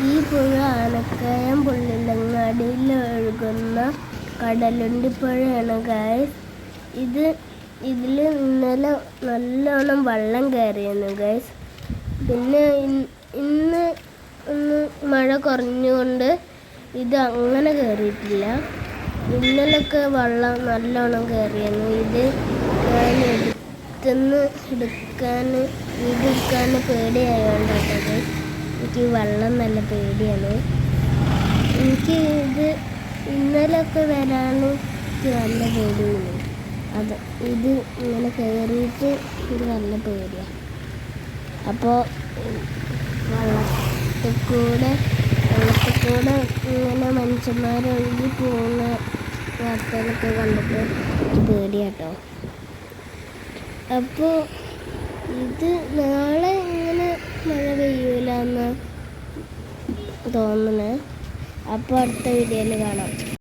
ഈ പുഴ അണക്കയം പുള്ളിലങ്ങാടിയിൽ ഒഴുകുന്ന കടലുണ്ടി പുഴയാണ് ഗായ്സ് ഇത് ഇതിൽ ഇന്നലെ നല്ലോണം വെള്ളം കയറിയിരുന്നു ഗൈസ് പിന്നെ ഇന്ന് ഇന്ന് മഴ കുറഞ്ഞുകൊണ്ട് ഇത് അങ്ങനെ കയറിയിട്ടില്ല. ഇന്നലൊക്കെ വെള്ളം നല്ലോണം കയറിയിരുന്നു ഇത് ഞാൻ എടുത്തുനിന്ന് എടുക്കാൻ ഇത് എടുക്കാൻ പേടിയായോണ്ടാട്ടത് എനിക്ക് വെള്ളം നല്ല പേടിയാണ്. എനിക്ക് ഇത് ഇന്നലൊക്കെ വരാനും എനിക്ക് നല്ല പേടിയാണ്. അത് ഇത് ഇങ്ങനെ കയറിയിട്ട് ഇത് നല്ല പേടിയാണ് അപ്പോൾ വെള്ളത്തിൽ കൂടെ വെള്ളത്തിൽ കൂടെ ഇങ്ങനെ മനുഷ്യന്മാരൊഴുകി പോകുന്ന വാർത്തകളൊക്കെ എനിക്ക് പേടിയാട്ടോ. അപ്പോൾ ഇത് നാളെ ഇങ്ങനെ മഴ പെയ്യൂലെന്ന് തോന്നണേ അപ്പോൾ അടുത്ത വീഡിയോയിൽ കാണാം.